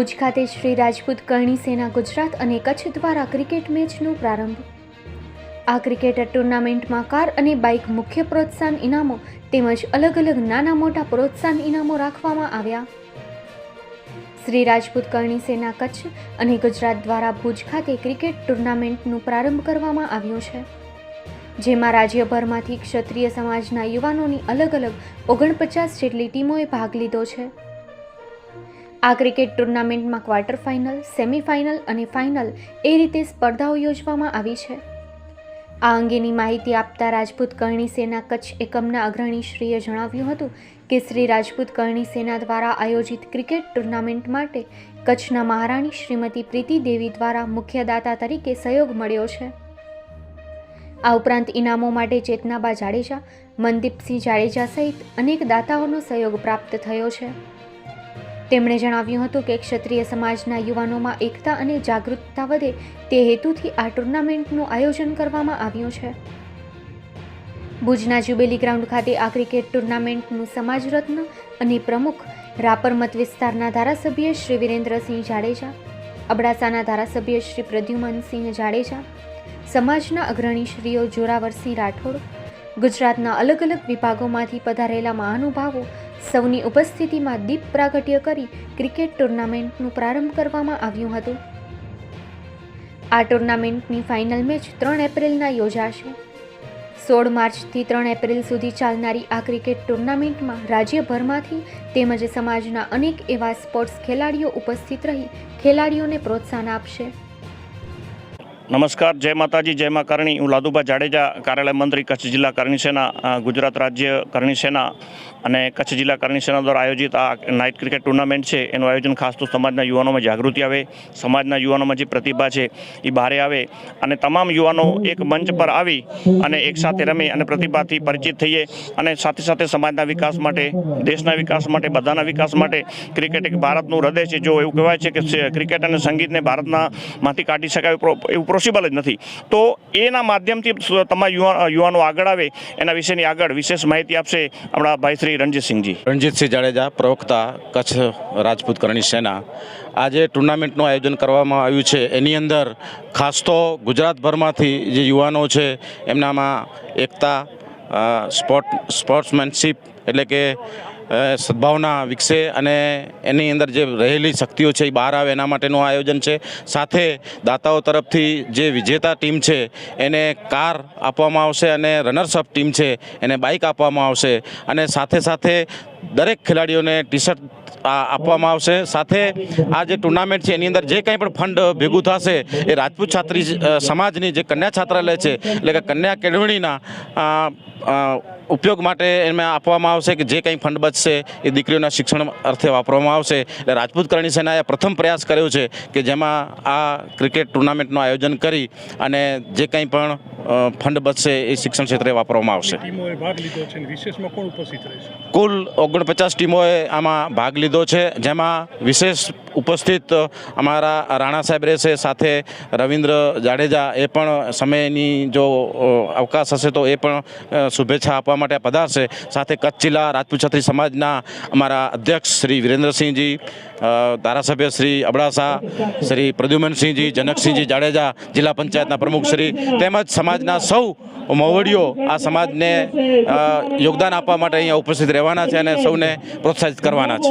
ભુજ ખાતે શ્રી રાજપૂત કરણી સેના ગુજરાત અને કચ્છ દ્વારા ક્રિકેટ મેચનો પ્રારંભ. આ ક્રિકેટ ટુર્નામેન્ટમાં કાર અને બાઇક મુખ્ય પ્રોત્સાહન ઇનામો તેમજ અલગ અલગ નાના મોટા પ્રોત્સાહન ઇનામો રાખવામાં આવ્યા. શ્રી રાજપૂત કરણી સેના કચ્છ અને ગુજરાત દ્વારા ભુજ ખાતે ક્રિકેટ ટુર્નામેન્ટનું પ્રારંભ કરવામાં આવ્યું છે. જેમાં રાજ્યભરમાંથી ક્ષત્રિય સમાજના યુવાનોની અલગ અલગ ઓગણપચાસ જેટલી ટીમોએ ભાગ લીધો છે. આ ક્રિકેટ ટુર્નામેન્ટમાં ક્વાર્ટર ફાઇનલ, સેમિફાઇનલ અને ફાઇનલ એ રીતે સ્પર્ધાઓ યોજવામાં આવી છે. આ અંગેની માહિતી આપતા રાજપૂત કરણી સેના કચ્છ એકમના અગ્રણીશ્રીએ જણાવ્યું હતું કે શ્રી રાજપૂત કરણી સેના દ્વારા આયોજિત ક્રિકેટ ટુર્નામેન્ટ માટે કચ્છના મહારાણી શ્રીમતી પ્રીતિ દેવી દ્વારા મુખ્યદાતા તરીકે સહયોગ મળ્યો છે. આ ઉપરાંત ઇનામો માટે ચેતનાબા જાડેજા, મનદીપસિંહ જાડેજા સહિત અનેક દાતાઓનો સહયોગ પ્રાપ્ત થયો છે. તેમણે જણાવ્યું હતું કે ક્ષત્રિય સમાજના યુવાનોમાં એકતા અને જાગૃતતા વધે તે હેતુથી આ ટુર્નામેન્ટનું આયોજન કરવામાં આવ્યું છે. ભુજના જ્યુબેલી ગ્રાઉન્ડ ખાતે આ ક્રિકેટ ટુર્નામેન્ટનું સમાજ રત્ન અને પ્રમુખ રાપર મત વિસ્તારના ધારાસભ્ય શ્રી વિરેન્દ્રસિંહ જાડેજા, અબડાસાના ધારાસભ્ય શ્રી પ્રદ્યુમનસિંહ જાડેજા, સમાજના અગ્રણીશ્રીઓ જોરાવરસિંહ રાઠોડ ગુજરાતના અલગ અલગ વિભાગોમાંથી પધારેલા મહાનુભાવો સૌની ઉપસ્થિતિમાં દીપ પ્રાગટ્ય કરી ક્રિકેટ ટુર્નામેન્ટનું પ્રારંભ કરવામાં આવ્યું હતું. આ ટુર્નામેન્ટની ફાઇનલ મેચ ત્રણ એપ્રિલના યોજાશે. સોળ માર્ચથી ત્રણ એપ્રિલ સુધી ચાલનારી આ ક્રિકેટ ટુર્નામેન્ટમાં રાજ્યભરમાંથી તેમજ સમાજના અનેક એવા સ્પોર્ટ્સ ખેલાડીઓ ઉપસ્થિત રહી ખેલાડીઓને પ્રોત્સાહન આપશે. નમસ્કાર, જય માતાજી, જય મા કરણી. હું લાદુભા જાડેજા, કાર્યાલય મંત્રી, કચ્છ જિલ્લા કરણી સેના ગુજરાત રાજ્ય કરણી સેના અને કચ્છ જિલ્લા કરણી સેના દ્વારા આયોજિત આ નાઇટ ક્રિકેટ ટુર્નામેન્ટ છે. એનું આયોજન ખાસ તો સમાજના યુવાનોમાં જાગૃતિ આવે, સમાજના યુવાનોમાં જે પ્રતિભા છે એ બહારે આવે અને તમામ યુવાનો એક મંચ પર આવી અને એકસાથે રમે અને પ્રતિભાથી પરિચિત થઈએ અને સાથે સાથે સમાજના વિકાસ માટે, દેશના વિકાસ માટે, બધાના વિકાસ માટે ક્રિકેટ એક ભારતનું હૃદય છે. જો એવું કહેવાય છે કે ક્રિકેટ અને સંગીતને ભારતના માંથી કાઢી શકાય એવું પોસિબલ જ નથી. તો એના માધ્યમથી તમારા યુવાનો આગળ આવે, એના વિશેની આગળ વિશેષ માહિતી આપશે આપણા ભાઈ શ્રી રણજીતસિંહજી. રણજીતસિંહ જાડેજા, પ્રવક્તા, કચ્છ રાજપૂત કરણી સેના. આજે ટુર્નામેન્ટનું આયોજન કરવામાં આવ્યું છે. એની અંદર ખાસ તો ગુજરાતભરમાંથી જે યુવાનો છે, એમનામાં એકતા સ્પોર્ટ સ્પોર્ટ્સમેનશીપ એટલે કે સદભાવના વિકસે અને એની અંદર જે રહેલી શક્તિઓ છે એ બહાર આવે એના માટેનું આયોજન છે. સાથે દાતાઓ તરફથી જે વિજેતા ટીમ છે, એને કાર આપવામાં આવશે અને રનર્સઅપ ટીમ છે, એને બાઇક આપવામાં આવશે. અને સાથે સાથે દરેક ખેલાડીઓને ટી શર્ટ આપવામાં આવશે. સાથે આ જે ટુર્નામેન્ટ છે એની અંદર જે કંઈ પણ ફંડ ભેગું થશે એ રાજપૂત છાત્રી સમાજની જે કન્યા છાત્રાલય છે એટલે કે કન્યા કેળવણીના ઉપયોગ માટે એમાં આપવામાં આવશે કે જે કંઈ ફંડ બચશે એ દીકરીઓના શિક્ષણ અર્થે વાપરવામાં આવશે. એટલે રાજપૂત કરણી સેનાએ પ્રથમ પ્રયાસ કર્યો છે કે જેમાં આ ક્રિકેટ ટુર્નામેન્ટનું આયોજન કરી અને જે કંઈ પણ ફંડ બચશે એ શિક્ષણ ક્ષેત્રે વાપરવામાં આવશે. કુલ ઓગણપચાસ ટીમોએ આમાં ભાગ લીધો છે જેમાં વિશેષ ઉપસ્થિત અમારા રાણા સાહેબ રહેશે, સાથે રવિન્દ્ર જાડેજા એ પણ સમયની જો અવકાશ હશે તો એ પણ શુભેચ્છા આપવા માટે પધારશે. સાથે કચ્છ જિલ્લા રાજપૂત છત્રી સમાજના અમારા અધ્યક્ષ શ્રી વિરેન્દ્રસિંહજી ધારાસભ્ય શ્રી અબડાસા, શ્રી પ્રદ્યુમનસિંહજી, જનકસિંહજી જાડેજા, જિલ્લા પંચાયતના પ્રમુખ શ્રી તેમજ સમાજના સૌ મોવડીઓ આ સમાજને યોગદાન આપવા માટે અહીંયા ઉપસ્થિત રહેવાના છે અને સૌને પ્રોત્સાહિત કરવાના છે.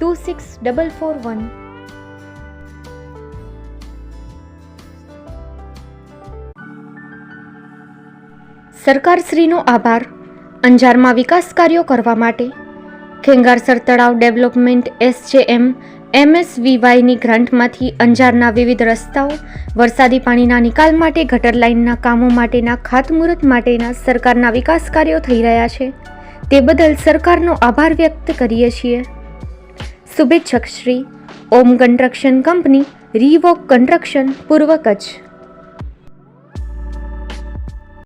two six double four one સરકારશ્રીનો આભાર. અંજારમાં વિકાસ કાર્યો કરવા માટે. ખેંગારસર તળાવ ડેવલપમેન્ટ એસજેએમ, એમએસવીવાયની ગ્રાન્ટમાંથી અંજારના વિવિધ રસ્તાઓ, વરસાદી પાણીના નિકાલ માટે, ગટર લાઇનના કામો માટેના ખાતમુહૂર્ત માટેના સરકારના વિકાસ કાર્યો થઈ રહ્યા છે. તે બદલ સરકારનો આભાર વ્યક્ત કરીએ છીએ. શુભેચ્છક શ્રી ઓમ કન્સ્ટ્રક્શન કંપની રીવોક કન્સ્ટ્રક્શન પૂર્વ કચ્છ.